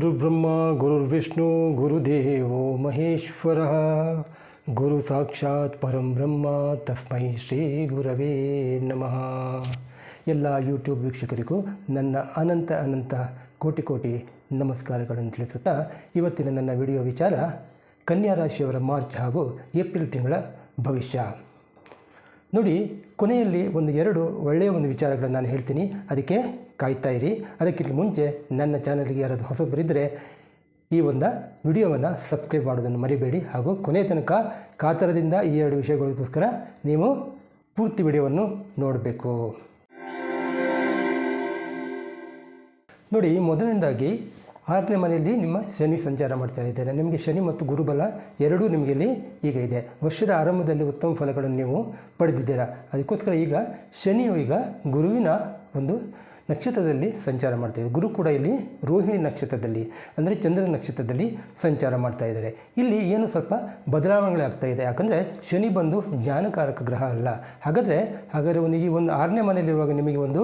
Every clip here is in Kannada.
ಗುರುಬ್ರಹ್ಮ, ಗುರುರ್ವಿಷ್ಣು, ಗುರುದೇವೋ ಮಹೇಶ್ವರ. ಗುರು ಸಾಕ್ಷಾತ್ ಪರಂ ಬ್ರಹ್ಮ, ತಸ್ಮೈ ಶ್ರೀ ಗುರವೇ ನಮಃ. ಎಲ್ಲ ಯೂಟ್ಯೂಬ್ ವೀಕ್ಷಕರಿಗೂ ನನ್ನ ಅನಂತ ಅನಂತ ಕೋಟಿ ಕೋಟಿ ನಮಸ್ಕಾರಗಳನ್ನು ತಿಳಿಸುತ್ತಾ ಇವತ್ತಿನ ನನ್ನ ವಿಡಿಯೋ ವಿಚಾರ ಕನ್ಯಾ ರಾಶಿಯವರ ಮಾರ್ಚ್ ಹಾಗೂ ಏಪ್ರಿಲ್ ತಿಂಗಳ ಭವಿಷ್ಯ. ನೋಡಿ, ಕೊನೆಯಲ್ಲಿ ಒಂದು ಎರಡು ಒಳ್ಳೆಯ ಒಂದು ವಿಚಾರಗಳನ್ನು ನಾನು ಹೇಳ್ತೀನಿ. ಅದಕ್ಕೆ ಕಾಯ್ತಾ ಇರಿ ಅದಕ್ಕಿಂತ ಮುಂಚೆ ನನ್ನ ಚಾನಲ್ಗೆ ಯಾರಾದರೂ ಹೊಸೊಬ್ಬರಿದ್ದರೆ ಈ ಒಂದು ವಿಡಿಯೋವನ್ನು ಸಬ್ಸ್ಕ್ರೈಬ್ ಮಾಡೋದನ್ನು ಮರಿಬೇಡಿ. ಹಾಗೂ ಕೊನೆಯ ತನಕ ಕಾತರದಿಂದ ಈ ಎರಡು ವಿಷಯಗಳಿಗೋಸ್ಕರ ನೀವು ಪೂರ್ತಿ ವಿಡಿಯೋವನ್ನು ನೋಡಬೇಕು. ನೋಡಿ, ಮೊದಲನೇದಾಗಿ ಆರನೇ ಮನೆಯಲ್ಲಿ ನಿಮ್ಮ ಶನಿ ಸಂಚಾರ ಮಾಡ್ತಾ ಇದ್ದಾರೆ. ನಿಮಗೆ ಶನಿ ಮತ್ತು ಗುರುಬಲ ಎರಡೂ ನಿಮಗೆ ಇಲ್ಲಿ ಈಗ ಇದೆ. ವರ್ಷದ ಆರಂಭದಲ್ಲಿ ಉತ್ತಮ ಫಲಗಳನ್ನು ನೀವು ಪಡೆದಿದ್ದೀರಾ? ಅದಕ್ಕೋಸ್ಕರ ಈಗ ಶನಿಯು ಈಗ ಗುರುವಿನ ಒಂದು ನಕ್ಷತ್ರದಲ್ಲಿ ಸಂಚಾರ ಮಾಡ್ತಾ ಗುರು ಕೂಡ ಇಲ್ಲಿ ರೋಹಿಣಿ ನಕ್ಷತ್ರದಲ್ಲಿ, ಅಂದರೆ ಚಂದ್ರನ ನಕ್ಷತ್ರದಲ್ಲಿ ಸಂಚಾರ ಮಾಡ್ತಾ ಇದ್ದಾರೆ. ಇಲ್ಲಿ ಏನು ಸ್ವಲ್ಪ ಬದಲಾವಣೆಗಳಾಗ್ತಾ ಇದೆ. ಯಾಕಂದರೆ ಶನಿ ಬಂದು ಜ್ಞಾನಕಾರಕ ಗ್ರಹ ಅಲ್ಲ. ಹಾಗಾದರೆ ಹಾಗಾದರೆ ಒಂದು ಈ ಒಂದು ಆರನೇ ಮನೆಯಲ್ಲಿರುವಾಗ ನಿಮಗೆ ಒಂದು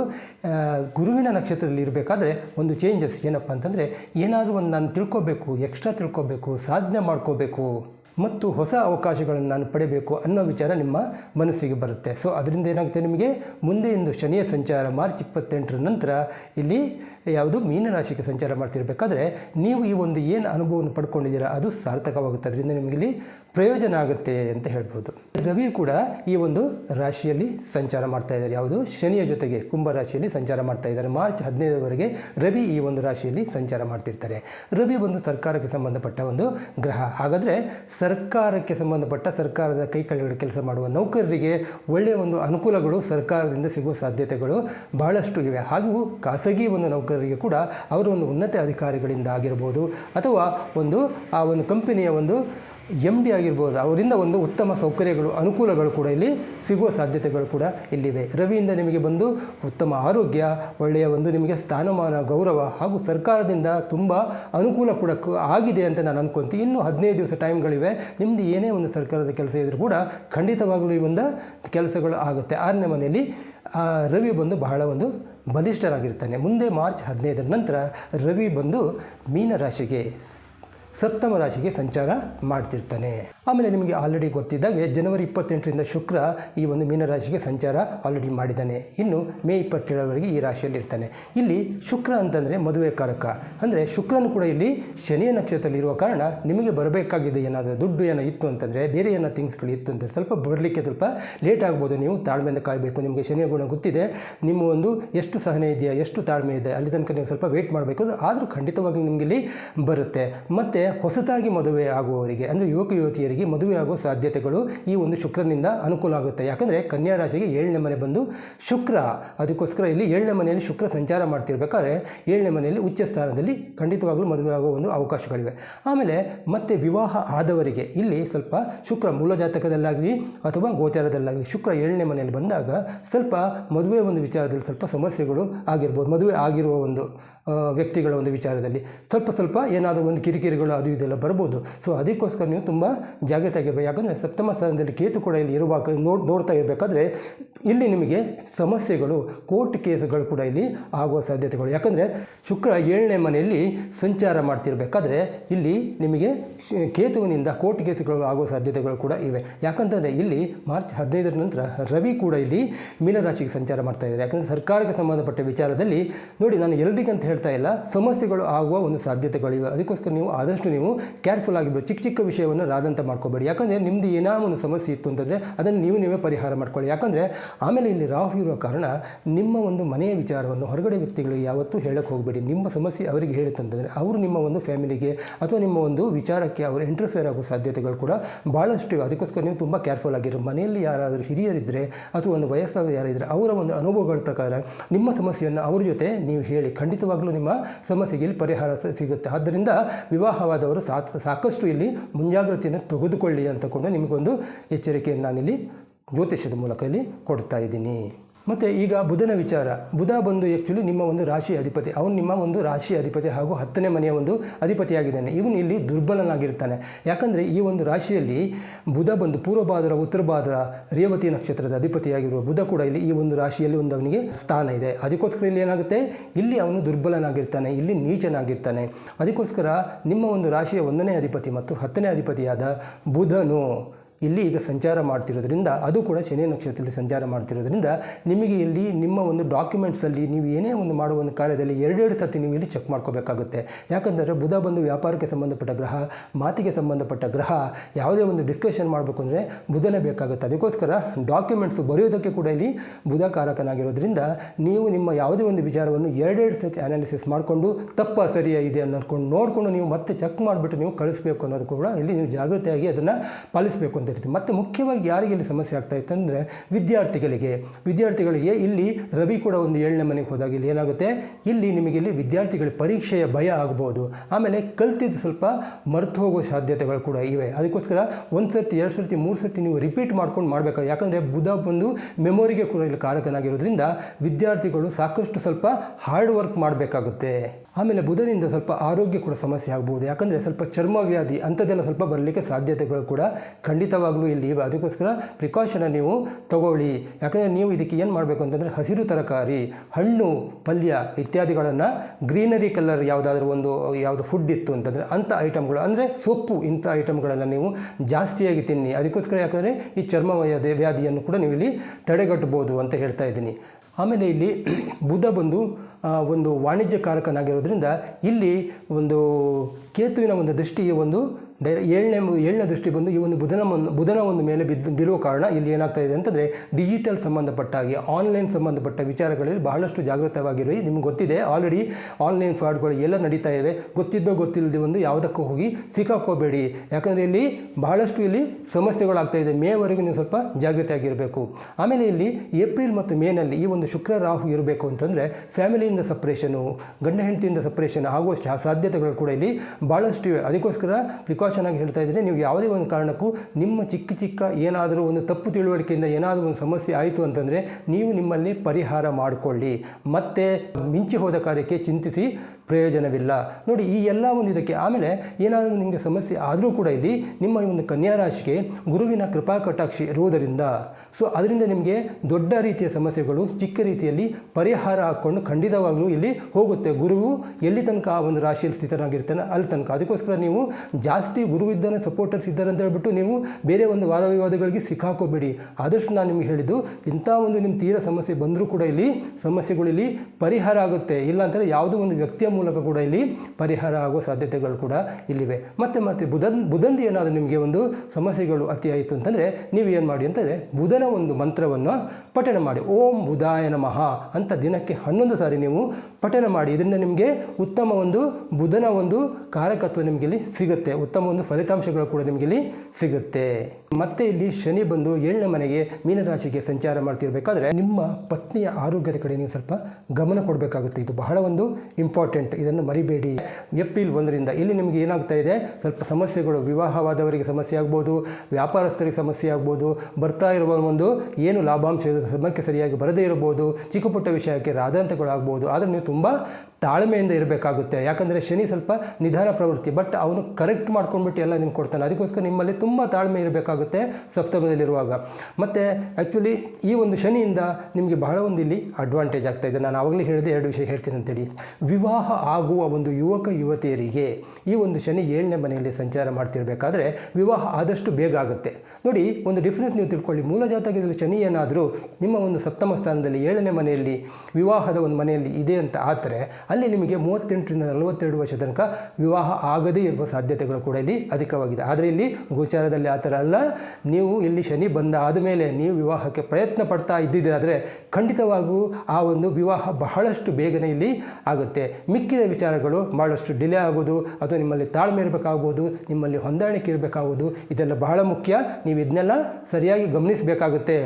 ಗುರುವಿನ ನಕ್ಷತ್ರದಲ್ಲಿ ಇರಬೇಕಾದ್ರೆ ಒಂದು ಚೇಂಜಸ್ ಏನಪ್ಪ ಅಂತಂದರೆ ಏನಾದರೂ ಒಂದು ನಾನು ತಿಳ್ಕೊಬೇಕು ಎಕ್ಸ್ಟ್ರಾ ತಿಳ್ಕೊಬೇಕು, ಸಾಧನೆ ಮಾಡ್ಕೋಬೇಕು. ಮತ್ತು ಹೊಸ ಅವಕಾಶಗಳನ್ನು ನಾನು ಪಡೆಯಬೇಕು ಅನ್ನೋ ವಿಚಾರ ನಿಮ್ಮ ಮನಸ್ಸಿಗೆ ಬರುತ್ತೆ. ಸೊ ಅದರಿಂದ ಏನಾಗುತ್ತೆ ನಿಮಗೆ? ಮುಂದೆ ಇಂದು ಶನಿಯ ಸಂಚಾರ ಮಾರ್ಚ್ ಇಪ್ಪತ್ತೆಂಟರ ನಂತರ ಇಲ್ಲಿ ಯಾವುದು ಮೀನರಾಶಿಗೆ ಸಂಚಾರ ಮಾಡ್ತಿರಬೇಕಾದ್ರೆ ನೀವು ಈ ಒಂದು ಏನು ಅನುಭವವನ್ನು ಪಡ್ಕೊಂಡಿದ್ದೀರಾ, ಅದು ಸಾರ್ಥಕವಾಗುತ್ತೆ. ಅದರಿಂದ ನಿಮಗೆ ಇಲ್ಲಿ ಪ್ರಯೋಜನ ಆಗುತ್ತೆ ಅಂತ ಹೇಳ್ಬೋದು. ರವಿ ಕೂಡ ಈ ಒಂದು ರಾಶಿಯಲ್ಲಿ ಸಂಚಾರ ಮಾಡ್ತಾ ಇದ್ದಾರೆ. ಯಾವುದು? ಶನಿಯ ಜೊತೆಗೆ ಕುಂಭ ರಾಶಿಯಲ್ಲಿ ಸಂಚಾರ ಮಾಡ್ತಾ ಇದ್ದಾರೆ. ಮಾರ್ಚ್ ಹದಿನೈದರವರೆಗೆ ರವಿ ಈ ಒಂದು ರಾಶಿಯಲ್ಲಿ ಸಂಚಾರ ಮಾಡ್ತಿರ್ತಾರೆ. ರವಿ ಒಂದು ಸರ್ಕಾರಕ್ಕೆ ಸಂಬಂಧಪಟ್ಟ ಒಂದು ಗ್ರಹ. ಹಾಗಾದರೆ ಸರ್ಕಾರಕ್ಕೆ ಸಂಬಂಧಪಟ್ಟ ಸರ್ಕಾರದ ಕೈ ಕೆಳಗಡೆ ಕೆಲಸ ಮಾಡುವ ನೌಕರರಿಗೆ ಒಳ್ಳೆಯ ಒಂದು ಅನುಕೂಲಗಳು ಸರ್ಕಾರದಿಂದ ಸಿಗುವ ಸಾಧ್ಯತೆಗಳು ಬಹಳಷ್ಟು ಇವೆ. ಹಾಗೂ ಖಾಸಗಿ ಒಂದು ನೌಕರರಿಗೆ ಕೂಡ ಅವರ ಒಂದು ಉನ್ನತ ಅಧಿಕಾರಿಗಳಿಂದ ಆಗಿರ್ಬೋದು ಅಥವಾ ಒಂದು, ಆ ಒಂದು ಕಂಪನಿಯ ಒಂದು ಎಂ ಡಿ ಆಗಿರ್ಬೋದು, ಅವರಿಂದ ಒಂದು ಉತ್ತಮ ಸೌಕರ್ಯಗಳು, ಅನುಕೂಲಗಳು ಕೂಡ ಇಲ್ಲಿ ಸಿಗುವ ಸಾಧ್ಯತೆಗಳು ಕೂಡ ಇಲ್ಲಿವೆ. ರವಿಯಿಂದ ನಿಮಗೆ ಬಂದು ಉತ್ತಮ ಆರೋಗ್ಯ, ಒಳ್ಳೆಯ ಒಂದು ನಿಮಗೆ ಸ್ಥಾನಮಾನ, ಗೌರವ ಹಾಗೂ ಸರ್ಕಾರದಿಂದ ತುಂಬ ಅನುಕೂಲ ಕೂಡ ಆಗಿದೆ ಅಂತ ನಾನು ಅನ್ಕೊಂತೀನಿ. ಇನ್ನೂ ಹದಿನೈದು ದಿವಸ ಟೈಮ್ಗಳಿವೆ. ನಿಮ್ಮದು ಏನೇ ಒಂದು ಸರ್ಕಾರದ ಕೆಲಸ ಇದ್ದರೂ ಕೂಡ ಖಂಡಿತವಾಗಲೂ ಈ ಒಂದು ಕೆಲಸಗಳು ಆಗುತ್ತೆ. ಆರನೇ ಮನೆಯಲ್ಲಿ ರವಿ ಬಂದು ಬಹಳ ಒಂದು ಬಲಿಷ್ಠರಾಗಿರ್ತಾನೆ. ಮುಂದೆ ಮಾರ್ಚ್ ಹದಿನೈದರ ನಂತರ ರವಿ ಬಂದು ಮೀನರಾಶಿಗೆ ಸಪ್ತಮ ರಾಶಿಗೆ ಸಂಚಾರ ಮಾಡ್ತಿರ್ತಾನೆ. ಆಮೇಲೆ ನಿಮಗೆ ಆಲ್ರೆಡಿ ಗೊತ್ತಿದ್ದಾಗೆ ಜನವರಿ ಇಪ್ಪತ್ತೆಂಟರಿಂದ ಶುಕ್ರ ಈ ಒಂದು ಮೀನರಾಶಿಗೆ ಸಂಚಾರ ಆಲ್ರೆಡಿ ಮಾಡಿದ್ದಾನೆ. ಇನ್ನು ಮೇ ಇಪ್ಪತ್ತೇಳರವರೆಗೆ ಈ ರಾಶಿಯಲ್ಲಿ ಇರ್ತಾನೆ. ಇಲ್ಲಿ ಶುಕ್ರ ಅಂತಂದರೆ ಮದುವೆ ಕಾರಕ. ಅಂದರೆ ಶುಕ್ರನು ಕೂಡ ಇಲ್ಲಿ ಶನಿಯ ನಕ್ಷತ್ರದಲ್ಲಿ ಇರುವ ಕಾರಣ ನಿಮಗೆ ಬರಬೇಕಾಗಿದೆ ಏನಾದರೂ ದುಡ್ಡು ಏನೋ ಇತ್ತು ಅಂತಂದರೆ ಬೇರೆ ಏನೋ ಥಿಂಗ್ಸ್ಗಳು ಇತ್ತು ಅಂತಂದರೆ ಸ್ವಲ್ಪ ಬರಲಿಕ್ಕೆ ಸ್ವಲ್ಪ ಲೇಟ್ ಆಗ್ಬೋದು. ನೀವು ತಾಳ್ಮೆಯಿಂದ ಕಾಯಬೇಕು. ನಿಮಗೆ ಶನಿಯ ಗುಣ ಗೊತ್ತಿದೆ. ನಿಮ್ಮ ಒಂದು ಎಷ್ಟು ಸಹನೆ ಇದೆಯಾ, ಎಷ್ಟು ತಾಳ್ಮೆ ಇದೆ, ಅಲ್ಲಿ ತನಕ ನೀವು ಸ್ವಲ್ಪ ವೇಟ್ ಮಾಡಬೇಕು. ಆದರೂ ಖಂಡಿತವಾಗಿ ನಿಮಗೆ ಇಲ್ಲಿ ಬರುತ್ತೆ. ಮತ್ತು ಹೊಸದಾಗಿ ಮದುವೆ ಆಗುವವರಿಗೆ, ಅಂದರೆ ಯುವಕ ಯುವತಿಯರಿಗೆ ಮದುವೆ ಆಗುವ ಸಾಧ್ಯತೆಗಳು ಈ ಒಂದು ಶುಕ್ರನಿಂದ ಅನುಕೂಲ ಆಗುತ್ತೆ. ಯಾಕಂದರೆ ಕನ್ಯಾ ರಾಶಿಗೆ ಏಳನೇ ಮನೆ ಬಂದು ಶುಕ್ರ, ಅದಕ್ಕೋಸ್ಕರ ಇಲ್ಲಿ ಏಳನೇ ಮನೆಯಲ್ಲಿ ಶುಕ್ರ ಸಂಚಾರ ಮಾಡ್ತಿರ್ಬೇಕಾದ್ರೆ ಏಳನೇ ಮನೆಯಲ್ಲಿ ಉಚ್ಚ ಸ್ಥಾನದಲ್ಲಿ ಖಂಡಿತವಾಗಲೂ ಮದುವೆ ಆಗುವ ಒಂದು ಅವಕಾಶಗಳಿವೆ. ಆಮೇಲೆ ಮತ್ತೆ ವಿವಾಹ ಆದವರಿಗೆ ಇಲ್ಲಿ ಸ್ವಲ್ಪ ಶುಕ್ರ ಮೂಲ ಜಾತಕದಲ್ಲಾಗಲಿ ಅಥವಾ ಗೋಚಾರದಲ್ಲಾಗಲಿ ಶುಕ್ರ ಏಳನೇ ಮನೆಯಲ್ಲಿ ಬಂದಾಗ ಸ್ವಲ್ಪ ಮದುವೆ ಒಂದು ವಿಚಾರದಲ್ಲಿ ಸ್ವಲ್ಪ ಸಮಸ್ಯೆಗಳು ಆಗಿರ್ಬೋದು, ಮದುವೆ ಆಗಿರುವ ಒಂದು ವ್ಯಕ್ತಿಗಳ ಒಂದು ವಿಚಾರದಲ್ಲಿ. ಸ್ವಲ್ಪ ಸ್ವಲ್ಪ ಏನಾದರೂ ಒಂದು ಕಿರಿಕಿರಿಗಳು ಅದು ಇದೆಲ್ಲ ಬರ್ಬೋದು. ಸೊ ಅದಕ್ಕೋಸ್ಕರ ನೀವು ತುಂಬ ಜಾಗ್ರತೆಯಾಗಿರ್ಬೇಕು ಯಾಕಂದರೆ ಸಪ್ತಮ ಸ್ಥಾನದಲ್ಲಿ ಕೇತು ಕೂಡ ಇಲ್ಲಿ ಇರುವಾಗ ನೋಡ್ ನೋಡ್ತಾ ಇರಬೇಕಾದ್ರೆ ಇಲ್ಲಿ ನಿಮಗೆ ಸಮಸ್ಯೆಗಳು ಕೋರ್ಟ್ ಕೇಸುಗಳು ಕೂಡ ಇಲ್ಲಿ ಆಗುವ ಸಾಧ್ಯತೆಗಳು. ಯಾಕಂದರೆ ಶುಕ್ರ ಏಳನೇ ಮನೆಯಲ್ಲಿ ಸಂಚಾರ ಮಾಡ್ತಿರ್ಬೇಕಾದ್ರೆ ಇಲ್ಲಿ ನಿಮಗೆ ಕೇತುವಿನಿಂದ ಕೋರ್ಟ್ ಕೇಸುಗಳು ಆಗುವ ಸಾಧ್ಯತೆಗಳು ಕೂಡ ಇವೆ. ಯಾಕಂತಂದರೆ ಇಲ್ಲಿ ಮಾರ್ಚ್ ಹದಿನೈದರ ನಂತರ ರವಿ ಕೂಡ ಇಲ್ಲಿ ಮೀನರಾಶಿಗೆ ಸಂಚಾರ ಮಾಡ್ತಾ ಇದ್ದಾರೆ. ಯಾಕಂದರೆ ಸರ್ಕಾರಕ್ಕೆ ಸಂಬಂಧಪಟ್ಟ ವಿಚಾರದಲ್ಲಿ ನೋಡಿ, ನಾನು ಎಲ್ರಿಗಂತ ಹೇಳ್ತಾ ಇಲ್ಲ, ಸಮಸ್ಯೆಗಳು ಆಗುವ ಒಂದು ಸಾಧ್ಯತೆಗಳಿವೆ ಅದಕ್ಕೋಸ್ಕರ ನೀವು ಆದಷ್ಟು ನೀವು ಕೇರ್ಫುಲ್ ಆಗಿಬಿಡಿ ಚಿಕ್ಕ ಚಿಕ್ಕ ವಿಷಯವನ್ನು ರಾದಂತ ಮಾಡ್ಕೋಬೇಡಿ. ಯಾಕಂದರೆ ನಿಮ್ಮದು ಏನೋ ಒಂದು ಸಮಸ್ಯೆ ಇತ್ತು ಅಂತಂದರೆ ಅದನ್ನು ನೀವು ನೀವೇ ಪರಿಹಾರ ಮಾಡ್ಕೊಳ್ಳಿ. ಯಾಕಂದರೆ ಆಮೇಲೆ ಇಲ್ಲಿ ರಾಹು ಇರುವ ಕಾರಣ ನಿಮ್ಮ ಒಂದು ಮನೆಯ ವಿಚಾರವನ್ನು ಹೊರಗಡೆ ವ್ಯಕ್ತಿಗಳಿಗೆ ಯಾವತ್ತೂ ಹೇಳಕ್ಕೆ ಹೋಗಬೇಡಿ. ನಿಮ್ಮ ಸಮಸ್ಯೆ ಅವರಿಗೆ ಹೇಳಿತಂತಂದರೆ ಅವರು ನಿಮ್ಮ ಒಂದು ಫ್ಯಾಮಿಲಿಗೆ ಅಥವಾ ನಿಮ್ಮ ಒಂದು ವಿಚಾರಕ್ಕೆ ಅವರು ಇಂಟರ್ಫೇರ್ ಆಗೋ ಸಾಧ್ಯತೆಗಳು ಕೂಡ ಭಾಳಷ್ಟು ಅದಕ್ಕೋಸ್ಕರ ನೀವು ತುಂಬ ಕೇರ್ಫುಲ್ ಆಗಿರೋ. ಮನೆಯಲ್ಲಿ ಯಾರಾದರೂ ಹಿರಿಯರಿದ್ದರೆ ಅಥವಾ ಒಂದು ವಯಸ್ಸಾದ ಯಾರಿದ್ದರೆ ಅವರ ಒಂದು ಅನುಭವಗಳ ಪ್ರಕಾರ ನಿಮ್ಮ ಸಮಸ್ಯೆಯನ್ನು ಅವ್ರ ಜೊತೆ ನೀವು ಹೇಳಿ. ಖಂಡಿತವಾಗಲೂ ನಿಮ್ಮ ಸಮಸ್ಯೆಗೆ ಇಲ್ಲಿ ಪರಿಹಾರ ಸಿಗುತ್ತೆ. ಆದ್ದರಿಂದ ವಿವಾಹವಾದವರು ಸಾತ್ ಸಾಕಷ್ಟು ಇಲ್ಲಿ ಮುಂಜಾಗ್ರತೆಯನ್ನು ತೆಗೆದುಕೊಳ್ಳಿ ಅಂತಕೊಂಡು ನಿಮಗೊಂದು ಎಚ್ಚರಿಕೆಯನ್ನು ನಾನಿಲ್ಲಿ ಜ್ಯೋತಿಷ್ಯದ ಮೂಲಕ ಇಲ್ಲಿ ಕೊಡ್ತಾ ಇದ್ದೀನಿ. ಮತ್ತು ಈಗ ಬುಧನ ವಿಚಾರ. ಬುಧ ಬಂದು ಆ್ಯಕ್ಚುಲಿ ನಿಮ್ಮ ಒಂದು ರಾಶಿ ಅಧಿಪತಿ, ಅವನು ನಿಮ್ಮ ಒಂದು ರಾಶಿ ಅಧಿಪತಿ ಹಾಗೂ ಹತ್ತನೇ ಮನೆಯ ಒಂದು ಅಧಿಪತಿಯಾಗಿದ್ದಾನೆ. ಇವನು ಇಲ್ಲಿ ದುರ್ಬಲನಾಗಿರ್ತಾನೆ. ಯಾಕಂದರೆ ಈ ಒಂದು ರಾಶಿಯಲ್ಲಿ ಬುಧ ಬಂದು ಪೂರ್ವ ಭಾದ್ರ, ಉತ್ತರ ಭಾದ್ರ, ರೇವತಿ ನಕ್ಷತ್ರದ ಅಧಿಪತಿಯಾಗಿರುವ ಬುಧ ಕೂಡ ಇಲ್ಲಿ ಈ ಒಂದು ರಾಶಿಯಲ್ಲಿ ಒಂದು ಅವನಿಗೆ ಸ್ಥಾನ ಇದೆ. ಅದಕ್ಕೋಸ್ಕರ ಇಲ್ಲಿ ಏನಾಗುತ್ತೆ? ಇಲ್ಲಿ ಅವನು ದುರ್ಬಲನಾಗಿರ್ತಾನೆ, ಇಲ್ಲಿ ನೀಚನಾಗಿರ್ತಾನೆ. ಅದಕ್ಕೋಸ್ಕರ ನಿಮ್ಮ ಒಂದು ರಾಶಿಯ ಒಂದನೇ ಅಧಿಪತಿ ಮತ್ತು ಹತ್ತನೇ ಅಧಿಪತಿಯಾದ ಬುಧನು ಇಲ್ಲಿ ಈಗ ಸಂಚಾರ ಮಾಡ್ತಿರೋದ್ರಿಂದ, ಅದು ಕೂಡ ಶನಿ ನಕ್ಷತ್ರದಲ್ಲಿ ಸಂಚಾರ ಮಾಡ್ತಿರೋದ್ರಿಂದ, ನಿಮಗೆ ಇಲ್ಲಿ ನಿಮ್ಮ ಒಂದು ಡಾಕ್ಯುಮೆಂಟ್ಸಲ್ಲಿ ನೀವು ಏನೇ ಒಂದು ಮಾಡುವ ಒಂದು ಕಾರ್ಯದಲ್ಲಿ ಎರಡೆರಡು ಸರ್ತಿ ನೀವು ಇಲ್ಲಿ ಚೆಕ್ ಮಾಡ್ಕೋಬೇಕಾಗುತ್ತೆ. ಯಾಕಂದರೆ ಬುಧ ಬಂದು ವ್ಯಾಪಾರಕ್ಕೆ ಸಂಬಂಧಪಟ್ಟ ಗ್ರಹ, ಮಾತಿಗೆ ಸಂಬಂಧಪಟ್ಟ ಗ್ರಹ, ಯಾವುದೇ ಒಂದು ಡಿಸ್ಕಷನ್ ಮಾಡಬೇಕು ಅಂದರೆ ಬುಧನೇ ಬೇಕಾಗುತ್ತೆ. ಅದಕ್ಕೋಸ್ಕರ ಡಾಕ್ಯುಮೆಂಟ್ಸ್ ಬರೆಯೋದಕ್ಕೆ ಕೂಡ ಇಲ್ಲಿ ಬುಧ ಕಾರಕನಾಗಿರೋದ್ರಿಂದ ನೀವು ನಿಮ್ಮ ಯಾವುದೇ ಒಂದು ವಿಚಾರವನ್ನು ಎರಡೆರಡು ಸರ್ತಿ ಅನಾಲಿಸಿಸ್ ಮಾಡಿಕೊಂಡು, ತಪ್ಪ ಸರಿಯಾಗಿದೆ ಇದೆ ಅನ್ನೋದ್ಕೊಂಡು ನೋಡಿಕೊಂಡು ನೀವು ಮತ್ತೆ ಚೆಕ್ ಮಾಡಿಬಿಟ್ಟು ನೀವು ಕಳಿಸ್ಬೇಕು ಅನ್ನೋದು ಕೂಡ ಇಲ್ಲಿ ನೀವು ಜಾಗೃತಿಯಾಗಿ ಅದನ್ನು ಪಾಲಿಸಬೇಕು ಹೇಳ್ತೀವಿ ಮತ್ತು ಮುಖ್ಯವಾಗಿ ಯಾರಿಗೆ ಇಲ್ಲಿ ಸಮಸ್ಯೆ ಆಗ್ತಾ ಅಂದರೆ ವಿದ್ಯಾರ್ಥಿಗಳಿಗೆ. ವಿದ್ಯಾರ್ಥಿಗಳಿಗೆ ಇಲ್ಲಿ ರವಿ ಕೂಡ ಒಂದು ಏಳನೇ ಮನೆಗೆ ಹೋದಾಗ ಇಲ್ಲಿ ಏನಾಗುತ್ತೆ? ಇಲ್ಲಿ ನಿಮಗೆ ಇಲ್ಲಿ ವಿದ್ಯಾರ್ಥಿಗಳ ಪರೀಕ್ಷೆಯ ಭಯ ಆಗ್ಬೋದು. ಆಮೇಲೆ ಕಲ್ತಿದ್ದು ಸ್ವಲ್ಪ ಮರೆತು ಹೋಗೋ ಸಾಧ್ಯತೆಗಳು ಕೂಡ ಇವೆ. ಅದಕ್ಕೋಸ್ಕರ ಒಂದು ಸರ್ತಿ, ಎರಡು ಸರ್ತಿ, ಮೂರು ಸರ್ತಿ ನೀವು ರಿಪೀಟ್ ಮಾಡ್ಕೊಂಡು ಮಾಡಬೇಕು ಯಾಕಂದರೆ ಬುಧ ಬಂದು ಮೆಮೊರಿಗೆ ಕೂಡ ಇಲ್ಲಿ ಕಾರಕನಾಗಿರೋದ್ರಿಂದ ವಿದ್ಯಾರ್ಥಿಗಳು ಸಾಕಷ್ಟು ಸ್ವಲ್ಪ ಹಾರ್ಡ್ ವರ್ಕ್ ಮಾಡಬೇಕಾಗುತ್ತೆ. ಆಮೇಲೆ ಬುಧನಿಂದ ಸ್ವಲ್ಪ ಆರೋಗ್ಯ ಕೂಡ ಸಮಸ್ಯೆ ಆಗ್ಬೋದು. ಯಾಕಂದರೆ ಸ್ವಲ್ಪ ಚರ್ಮ ವ್ಯಾಧಿ ಅಂಥದ್ದೆಲ್ಲ ಸ್ವಲ್ಪ ಬರಲಿಕ್ಕೆ ಸಾಧ್ಯತೆಗಳು ಕೂಡ ಖಂಡಿತವಾಗ್ಲೂ ಇಲ್ಲಿ ಅದಕ್ಕೋಸ್ಕರ ಪ್ರಿಕಾಷನ ನೀವು ತಗೊಳ್ಳಿ. ಯಾಕಂದರೆ ನೀವು ಇದಕ್ಕೆ ಏನು ಮಾಡಬೇಕು ಅಂತಂದರೆ ಹಸಿರು ತರಕಾರಿ, ಹಣ್ಣು, ಪಲ್ಯ ಇತ್ಯಾದಿಗಳನ್ನು ಗ್ರೀನರಿ ಕಲರ್ ಯಾವುದಾದ್ರೂ ಒಂದು ಯಾವುದು ಫುಡ್ ಇತ್ತು ಅಂತಂದರೆ ಅಂಥ ಐಟಮ್ಗಳು ಅಂದರೆ ಸೊಪ್ಪು ಇಂಥ ಐಟಮ್ಗಳನ್ನು ನೀವು ಜಾಸ್ತಿಯಾಗಿ ತಿನ್ನಿ. ಅದಕ್ಕೋಸ್ಕರ ಯಾಕಂದರೆ ಈ ಚರ್ಮ ವ್ಯಾಧಿ ವ್ಯಾಧಿಯನ್ನು ಕೂಡ ನೀವು ಇಲ್ಲಿ ತಡೆಗಟ್ಟಬೋದು ಅಂತ ಹೇಳ್ತಾ ಇದ್ದೀನಿ. ಆಮೇಲೆ ಇಲ್ಲಿ ಬುಧ ಬಂದು ಒಂದು ವಾಣಿಜ್ಯ ಕಾರಕನಾಗಿರೋದ್ರಿಂದ ಇಲ್ಲಿ ಒಂದು ಕೇತುವಿನ ಒಂದು ದೃಷ್ಟಿಯ ಒಂದು ಡೈರೆ ಏಳನೇ ಏಳನೇ ದೃಷ್ಟಿ ಬಂದು ಈ ಒಂದು ಬುಧನ ಬುಧನ ಒಂದು ಮೇಲೆ ಬಿದ್ದು ಬೀಳುವ ಕಾರಣ ಇಲ್ಲಿ ಏನಾಗ್ತಾ ಇದೆ ಅಂತಂದರೆ ಡಿಜಿಟಲ್ ಸಂಬಂಧಪಟ್ಟ ಹಾಗೆ ಆನ್ಲೈನ್ ಸಂಬಂಧಪಟ್ಟ ವಿಚಾರಗಳಲ್ಲಿ ಬಹಳಷ್ಟು ಜಾಗೃತವಾಗಿರಿ. ನಿಮ್ಗೆ ಗೊತ್ತಿದೆ, ಆಲ್ರೆಡಿ ಆನ್ಲೈನ್ ಫ್ರಾಡ್ಗಳು ಎಲ್ಲ ನಡೀತಾ ಇವೆ. ಗೊತ್ತಿದ್ದೋ ಗೊತ್ತಿಲ್ಲದೆ ಒಂದು ಯಾವುದಕ್ಕೂ ಹೋಗಿ ಸಿಕ್ಕಾಕೋಬೇಡಿ. ಯಾಕಂದರೆ ಇಲ್ಲಿ ಬಹಳಷ್ಟು ಇಲ್ಲಿ ಸಮಸ್ಯೆಗಳಾಗ್ತಾ ಇದೆ ಮೇವರೆಗೂ ನೀವು ಸ್ವಲ್ಪ ಜಾಗೃತಿಯಾಗಿರಬೇಕು. ಆಮೇಲೆ ಇಲ್ಲಿ ಏಪ್ರಿಲ್ ಮತ್ತು ಮೇನಲ್ಲಿ ಈ ಒಂದು ಶುಕ್ರ ರಾಹು ಇರಬೇಕು ಅಂತಂದರೆ ಫ್ಯಾಮಿಲಿಯಿಂದ ಸಪ್ರೇಷನು, ಗಂಡ ಹೆಂಡತಿಯಿಂದ ಸಪ್ರೇಷನ್ ಆಗುವಷ್ಟು ಸಾಧ್ಯತೆಗಳು ಕೂಡ ಇಲ್ಲಿ ಭಾಳಷ್ಟು ಅದಕ್ಕೋಸ್ಕರ ಪ್ರಿಕಾಷನ್ ಆಗಿ ಹೇಳ್ತಾ ಇದ್ದೀನಿ. ನೀವು ಯಾವುದೇ ಒಂದು ಕಾರಣಕ್ಕೂ ನಿಮ್ಮ ಚಿಕ್ಕ ಚಿಕ್ಕ ಏನಾದರೂ ಒಂದು ತಪ್ಪು ತಿಳುವಳಿಕೆಯಿಂದ ಏನಾದರೂ ಒಂದು ಸಮಸ್ಯೆ ಆಯಿತು ಅಂತಂದರೆ ನೀವು ನಿಮ್ಮಲ್ಲಿ ಪರಿಹಾರ ಮಾಡಿಕೊಳ್ಳಿ. ಮತ್ತೆ ಮಿಂಚಿ ಹೋದ ಕಾರ್ಯಕ್ಕೆ ಚಿಂತಿಸಿ ಪ್ರಯೋಜನವಿಲ್ಲ. ನೋಡಿ, ಈ ಎಲ್ಲ ಒಂದು ಇದಕ್ಕೆ ಆಮೇಲೆ ಏನಾದರೂ ನಿಮಗೆ ಸಮಸ್ಯೆ ಆದರೂ ಕೂಡ ಇಲ್ಲಿ ನಿಮ್ಮ ಒಂದು ಕನ್ಯಾ ರಾಶಿಗೆ ಗುರುವಿನ ಕೃಪಾ ಕಟಾಕ್ಷಿ ಇರುವುದರಿಂದ. ಸೊ, ಅದರಿಂದ ನಿಮಗೆ ದೊಡ್ಡ ರೀತಿಯ ಸಮಸ್ಯೆಗಳು ಚಿಕ್ಕ ರೀತಿಯಲ್ಲಿ ಪರಿಹಾರ ಹಾಕ್ಕೊಂಡು ಖಂಡಿತವಾಗ್ಲೂ ಇಲ್ಲಿ ಹೋಗುತ್ತೆ. ಗುರುವು ಎಲ್ಲಿ ತನಕ ಆ ಒಂದು ರಾಶಿಯಲ್ಲಿ ಸ್ಥಿತನಾಗಿರ್ತಾನೆ, ಅಲ್ಲಿ ತನಕ. ಅದಕ್ಕೋಸ್ಕರ ನೀವು ಜಾಸ್ತಿ ಗುರು ಇದ್ದಾನೆ ಸಪೋರ್ಟರ್ಸ್ ಇದ್ದಾರೆ ಅಂತ ಹೇಳ್ಬಿಟ್ಟು ನೀವು ಬೇರೆ ಒಂದು ವಾದ ವಿವಾದಗಳಿಗೆ ಸಿಕ್ಕಾಕೋಬೇಡಿ. ಆದಷ್ಟು ನಾನು ನಿಮಗೆ ಹೇಳಿದ್ದು, ಇಂಥ ಒಂದು ನಿಮ್ಮ ತೀರ ಸಮಸ್ಯೆ ಬಂದರೂ ಕೂಡ ಇಲ್ಲಿ ಸಮಸ್ಯೆಗಳು ಇಲ್ಲಿ ಪರಿಹಾರ ಆಗುತ್ತೆ. ಇಲ್ಲ ಅಂತಂದರೆ ಯಾವುದೋ ಒಂದು ವ್ಯಕ್ತಿಯ ಮೂಲಕ ಕೂಡ ಇಲ್ಲಿ ಪರಿಹಾರ ಆಗೋ ಸಾಧ್ಯತೆಗಳು ಕೂಡ ಇಲ್ಲಿವೆ. ಮತ್ತೆ ಮತ್ತೆ ಬುಧನ್, ಬುಧಂದು ಏನಾದರೂ ನಿಮಗೆ ಒಂದು ಸಮಸ್ಯೆಗಳು ಅತಿ ಆಯಿತು ಅಂತಂದರೆ ನೀವು ಏನು ಮಾಡಿ ಅಂತಂದರೆ ಬುಧನ ಒಂದು ಮಂತ್ರವನ್ನು ಪಠಣ ಮಾಡಿ. ಓಂ ಬುಧಾಯ ನಮಃ ಅಂತ ದಿನಕ್ಕೆ ಹನ್ನೊಂದು ಸಾರಿ ನೀವು ಪಠಣ ಮಾಡಿ. ಇದರಿಂದ ನಿಮಗೆ ಉತ್ತಮ ಒಂದು ಬುಧನ ಒಂದು ಕಾರಕತ್ವ ನಿಮಗೆ ಇಲ್ಲಿ ಸಿಗುತ್ತೆ. ಉತ್ತಮ ಒಂದು ಫಲಿತಾಂಶಗಳು ಕೂಡ ನಿಮಗೆ ಇಲ್ಲಿ ಸಿಗುತ್ತೆ. ಮತ್ತೆ ಇಲ್ಲಿ ಶನಿ ಬಂದು ಏಳನೇ ಮನೆಗೆ ಮೀನರಾಶಿಗೆ ಸಂಚಾರ ಮಾಡ್ತಿರ್ಬೇಕಾದ್ರೆ ನಿಮ್ಮ ಪತ್ನಿಯ ಆರೋಗ್ಯದ ಕಡೆ ನೀವು ಸ್ವಲ್ಪ ಗಮನ ಕೊಡಬೇಕಾಗುತ್ತೆ. ಇದು ಬಹಳ ಒಂದು ಇಂಪಾರ್ಟೆಂಟ್ ಇದನ್ನು ಮರಿಬೇಡಿ. ಏಪ್ರಿಲ್ ಒಂದರಿಂದ ಇಲ್ಲಿ ನಿಮಗೆ ಏನಾಗ್ತಾ ಇದೆ? ಸ್ವಲ್ಪ ಸಮಸ್ಯೆಗಳು, ವಿವಾಹವಾದವರಿಗೆ ಸಮಸ್ಯೆ ಆಗ್ಬೋದು, ವ್ಯಾಪಾರಸ್ಥರಿಗೆ ಸಮಸ್ಯೆ ಆಗ್ಬೋದು, ಬರ್ತಾ ಇರುವ ಒಂದು ಏನು ಲಾಭಾಂಶ ಸಮಯಕ್ಕೆ ಸರಿಯಾಗಿ ಬರದೇ ಇರಬಹುದು ಚಿಕ್ಕ ಪುಟ್ಟ ವಿಷಯಕ್ಕೆ ರಾಧಾಂತಗಳಾಗ್ಬೋದು ಆದರೆ ನೀವು ತುಂಬ ತಾಳ್ಮೆಯಿಂದ ಇರಬೇಕಾಗುತ್ತೆ. ಯಾಕಂದರೆ ಶನಿ ಸ್ವಲ್ಪ ನಿಧಾನ ಪ್ರವೃತ್ತಿ ಬಟ್ ಅವನು ಕರೆಕ್ಟ್ ಮಾಡ್ಕೊಂಡ್ಬಿಟ್ಟು ಎಲ್ಲ ನಿಮ್ಗೆ ಕೊಡ್ತಾನೆ. ಅದಕ್ಕೋಸ್ಕರ ನಿಮ್ಮಲ್ಲಿ ತುಂಬ ತಾಳ್ಮೆ ಇರಬೇಕಾಗುತ್ತೆ ಸಪ್ತಮದಲ್ಲಿರುವಾಗ. ಮತ್ತು ಆ್ಯಕ್ಚುಲಿ ಈ ಒಂದು ಶನಿಯಿಂದ ನಿಮಗೆ ಬಹಳ ಒಂದು ಇಲ್ಲಿ ಅಡ್ವಾಂಟೇಜ್ ಆಗ್ತಾ ಇದೆ. ನಾನು ಆವಾಗಲೇ ಹೇಳಿದೆ ಎರಡು ವಿಷಯ ಹೇಳ್ತೀನಿ ಅಂತೇಳಿ. ವಿವಾಹ ಆಗುವ ಒಂದು ಯುವಕ ಯುವತಿಯರಿಗೆ ಈ ಒಂದು ಶನಿ ಏಳನೇ ಮನೆಯಲ್ಲಿ ಸಂಚಾರ ಮಾಡ್ತಿರಬೇಕಾದ್ರೆ ವಿವಾಹ ಆದಷ್ಟು ಬೇಗ ಆಗುತ್ತೆ. ನೋಡಿ, ಒಂದು ಡಿಫ್ರೆನ್ಸ್ ನೀವು ತಿಳ್ಕೊಳ್ಳಿ. ಮೂಲ ಜಾತಕದಲ್ಲಿ ಶನಿ ಏನಾದರೂ ನಿಮ್ಮ ಒಂದು ಸಪ್ತಮ ಸ್ಥಾನದಲ್ಲಿ ಏಳನೇ ಮನೆಯಲ್ಲಿ ವಿವಾಹದ ಒಂದು ಮನೆಯಲ್ಲಿ ಇದೆ ಅಂತ ಆದರೆ, ಅಲ್ಲಿ ನಿಮಗೆ ಮೂವತ್ತೆಂಟರಿಂದ ನಲವತ್ತೆರಡು ವರ್ಷ ತನಕ ವಿವಾಹ ಆಗದೇ ಇರುವ ಸಾಧ್ಯತೆಗಳು ಕೂಡ ಇಲ್ಲಿ ಅಧಿಕವಾಗಿದೆ. ಆದರೆ ಇಲ್ಲಿ ಗೋಚಾರದಲ್ಲಿ ಆ ಥರ ಅಲ್ಲ. ನೀವು ಇಲ್ಲಿ ಶನಿ ಬಂದ ಆದಮೇಲೆ ನೀವು ವಿವಾಹಕ್ಕೆ ಪ್ರಯತ್ನ ಪಡ್ತಾ ಇದ್ದಿದ್ದಾದರೆ ಖಂಡಿತವಾಗೂ ಆ ಒಂದು ವಿವಾಹ ಬಹಳಷ್ಟು ಬೇಗನೆ ಇಲ್ಲಿ ಆಗುತ್ತೆ. ಮಿಕ್ಕಿದ ವಿಚಾರಗಳು ಬಹಳಷ್ಟು ಡಿಲೇ ಆಗೋದು, ಅಥವಾ ನಿಮ್ಮಲ್ಲಿ ತಾಳ್ಮೆ ಇರಬೇಕಾಗ್ಬೋದು, ನಿಮ್ಮಲ್ಲಿ ಹೊಂದಾಣಿಕೆ ಇರಬೇಕಾಗೋದು ಇದೆಲ್ಲ ಬಹಳ ಮುಖ್ಯ. ನೀವು ಇದನ್ನೆಲ್ಲ ಸರಿಯಾಗಿ ಗಮನಿಸಬೇಕಾಗುತ್ತೆ.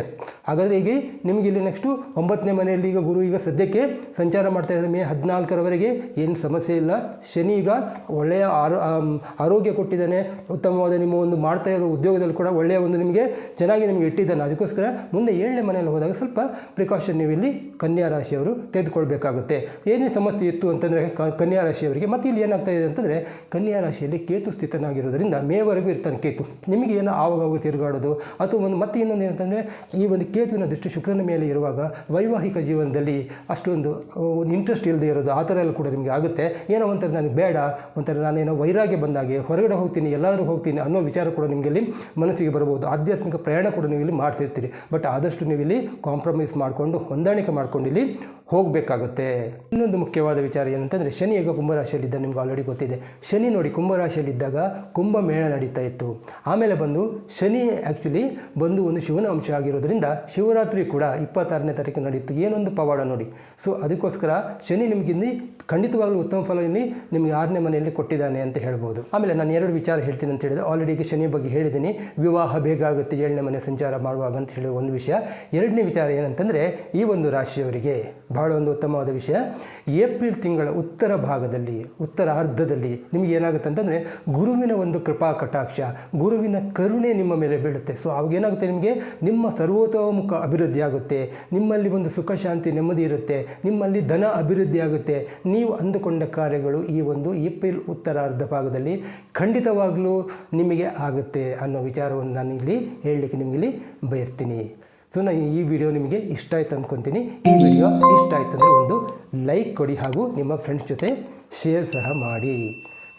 ಹಾಗಾದರೆ ಈಗ ನಿಮಗೆ ಇಲ್ಲಿ ನೆಕ್ಸ್ಟು ಒಂಬತ್ತನೇ ಮನೆಯಲ್ಲಿ ಈಗ ಗುರು ಈಗ ಸದ್ಯಕ್ಕೆ ಸಂಚಾರ ಮಾಡ್ತಾ ಇದ್ದಾರೆ. ಮೇ ಹದಿನಾಲ್ಕರವರೆಗೆ, ಏನು ಸಮಸ್ಯೆ ಇಲ್ಲ. ಶನಿ ಈಗ ಒಳ್ಳೆಯ ಆರೋ ಆರೋಗ್ಯ ಕೊಟ್ಟು ಕೊಟ್ಟಿದ್ದಾನೆ. ಉತ್ತಮವಾದ ನಿಮ್ಮ ಒಂದು ಮಾಡ್ತಾ ಇರೋ ಉದ್ಯೋಗದಲ್ಲಿ ಕೂಡ ಒಳ್ಳೆಯ ಒಂದು ನಿಮಗೆ ಚೆನ್ನಾಗಿ ನಿಮಗೆ ಇಟ್ಟಿದ್ದಾನೆ. ಅದಕ್ಕೋಸ್ಕರ ಮುಂದೆ ಏಳನೇ ಮನೆಯಲ್ಲಿ ಹೋದಾಗ ಸ್ವಲ್ಪ ಪ್ರಿಕಾಷನ್ ನೀವು ಇಲ್ಲಿ ಕನ್ಯಾ ರಾಶಿಯವರು ತೆಗೆದುಕೊಳ್ಬೇಕಾಗುತ್ತೆ. ಏನೇ ಸಮಸ್ಯೆ ಇತ್ತು ಅಂತಂದರೆ ಕನ್ಯಾ ರಾಶಿಯವರಿಗೆ, ಮತ್ತು ಇಲ್ಲಿ ಏನಾಗ್ತಾ ಇದೆ ಅಂತಂದರೆ ಕನ್ಯಾ ರಾಶಿಯಲ್ಲಿ ಕೇತು ಸ್ಥಿತನಾಗಿರೋದ್ರಿಂದ ಮೇವರೆಗೂ ಇರ್ತಾನೆ ಕೇತು. ನಿಮಗೆ ಏನೋ ಆವಾಗ ತಿರುಗಾಡೋದು, ಅಥವಾ ಒಂದು ಮತ್ತೆ ಇನ್ನೊಂದು ಏನಂತಂದರೆ ಈ ಒಂದು ಕೇತುವಿನ ದೃಷ್ಟಿ ಶುಕ್ರನ ಮೇಲೆ ಇರುವಾಗ ವೈವಾಹಿಕ ಜೀವನದಲ್ಲಿ ಅಷ್ಟೊಂದು ಒಂದು ಇಂಟ್ರೆಸ್ಟ್ ಇಲ್ಲದೆ ಇರೋದು, ಆ ಥರ ಎಲ್ಲ ಕೂಡ ನಿಮಗೆ ಆಗುತ್ತೆ. ಏನೋ ಒಂಥರ ನನಗೆ ಬೇಡ, ಒಂಥರ ನಾನೇನೋ ವೈರಾಗ್ಯ ಬಂದಾಗೆ ಹೊರಗಡೆ ಹೋಗ್ತೀನಿ, ಎಲ್ಲಾದರೂ ಹೋಗ್ತೀನಿ ಅನ್ನೋ ವಿಚಾರ ಕೂಡ ನಿಮಗೆ ಇಲ್ಲಿ ಮನಸ್ಸಿಗೆ ಬರ್ಬೋದು. ಆಧ್ಯಾತ್ಮಿಕ ಪ್ರಯಾಣ ಕೂಡ ನೀವು ಇಲ್ಲಿ ಮಾಡ್ತಿರ್ತೀರಿ. ಬಟ್ ಆದಷ್ಟು ನೀವು ಇಲ್ಲಿ ಕಾಂಪ್ರಮೈಸ್ ಮಾಡಿಕೊಂಡು, ಹೊಂದಾಣಿಕೆ ಮಾಡ್ಕೊಂಡು ಇಲ್ಲಿ ಹೋಗಬೇಕಾಗುತ್ತೆ. ಇನ್ನೊಂದು ಮುಖ್ಯವಾದ ವಿಚಾರ ಏನಂತಂದರೆ, ಶನಿ ಈಗ ಕುಂಭರಾಶಿಯಲ್ಲಿದ್ದ ನಿಮ್ಗೆ ಆಲ್ರೆಡಿ ಗೊತ್ತಿದೆ. ಶನಿ ನೋಡಿ ಕುಂಭರಾಶಿಯಲ್ಲಿದ್ದಾಗ ಕುಂಭ ಮೇಳ ನಡೀತಾ ಇತ್ತು. ಆಮೇಲೆ ಬಂದು ಶನಿ ಆ್ಯಕ್ಚುಲಿ ಬಂದು ಒಂದು ಶಿವನ ಅಂಶ ಆಗಿರೋದ್ರಿಂದ ಶಿವರಾತ್ರಿ ಕೂಡ ಇಪ್ಪತ್ತಾರನೇ ತಾರೀಕು ನಡೀತು. ಏನೊಂದು ಪವಾಡ ನೋಡಿ. ಸೊ ಅದಕ್ಕೋಸ್ಕರ ಶನಿ ನಿಮಗಿಲ್ಲಿ ಖಂಡಿತವಾಗಲೂ ಉತ್ತಮ ಫಲ ಇಲ್ಲಿ ನಿಮಗೆ ಆರನೇ ಮನೆಯಲ್ಲಿ ಕೊಟ್ಟಿದ್ದಾನೆ ಅಂತ ಹೇಳ್ಬೋದು. ಆಮೇಲೆ ನಾನು ಎರಡು ವಿಚಾರ ಹೇಳ್ತೀನಿ ಅಂತ ಹೇಳಿದೆ ಆಲ್ರೆಡಿ ಈಗ ಶನಿ ಬಗ್ಗೆ ಹೇಳಿದ್ದೀನಿ. ವಿವಾಹ ಬೇಗ ಆಗುತ್ತೆ, ಏಳನೇ ಮನೆ ಸಂಚಾರ ಮಾಡುವಾಗ ಅಂತ ಹೇಳಿ ಒಂದು ವಿಷಯ. ಎರಡನೇ ವಿಚಾರ ಏನಂತಂದರೆ ಈ ಒಂದು ರಾಶಿಯವರಿಗೆ ಬಹಳ ಒಂದು ಉತ್ತಮವಾದ ವಿಷಯ. ಏಪ್ರಿಲ್ ತಿಂಗಳ ಉತ್ತರ ಭಾಗದಲ್ಲಿ, ಉತ್ತರ ಅರ್ಧದಲ್ಲಿ ನಿಮಗೆ ಏನಾಗುತ್ತೆ ಅಂತಂದರೆ ಗುರುವಿನ ಒಂದು ಕೃಪಾ ಕಟಾಕ್ಷ, ಗುರುವಿನ ಕರುಣೆ ನಿಮ್ಮ ಮೇಲೆ ಬೀಳುತ್ತೆ. ಸೊ ಅವಾಗ ಏನಾಗುತ್ತೆ ನಿಮಗೆ? ನಿಮ್ಮ ಸರ್ವತೋಮುಖ ಅಭಿವೃದ್ಧಿ ಆಗುತ್ತೆ. ನಿಮ್ಮಲ್ಲಿ ಒಂದು ಸುಖ, ಶಾಂತಿ, ನೆಮ್ಮದಿ ಇರುತ್ತೆ. ನಿಮ್ಮಲ್ಲಿ ಧನ ಅಭಿವೃದ್ಧಿ ಆಗುತ್ತೆ. ನೀವು ಅಂದುಕೊಂಡ ಕಾರ್ಯಗಳು ಈ ಒಂದು ಏಪ್ರಿಲ್ ಉತ್ತರ ಅರ್ಧ ಭಾಗದಲ್ಲಿ ಖಂಡಿತವಾಗಲೂ ನಿಮಗೆ ಆಗುತ್ತೆ ಅನ್ನೋ ವಿಚಾರವನ್ನು ನಾನು ಇಲ್ಲಿ ಹೇಳಲಿಕ್ಕೆ ನಿಮಗೆ ಇಲ್ಲಿ ಬಯಸ್ತೀನಿ. ಸೊ ನಾನು ಈ ವಿಡಿಯೋ ನಿಮಗೆ ಇಷ್ಟ ಆಯ್ತು ಅಂದ್ಕೊತೀನಿ ಈ ವಿಡಿಯೋ ಇಷ್ಟ ಆಯ್ತು ಅಂದರೆ ಒಂದು ಲೈಕ್ ಕೊಡಿ ಹಾಗೂ ನಿಮ್ಮ ಫ್ರೆಂಡ್ಸ್ ಜೊತೆ ಶೇರ್ ಸಹ ಮಾಡಿ.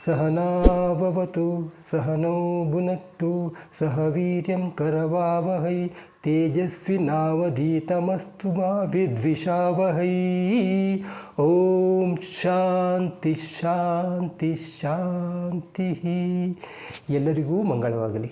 ಸಹನಾಭವತು ಸಹನೌ भुनक्तु सह वीर्यं ಕರವಾವಹೈ, ತೇಜಸ್ವಿನಾವಧೀತಮಸ್ತು ಮಾ ವಿದ್ವಿಷಾವಹೈ. ಓಂ ಶಾಂತಿ ಶಾಂತಿ ಶಾಂತಿ ಎಲ್ಲರಿಗೂ ಮಂಗಳವಾಗಲಿ.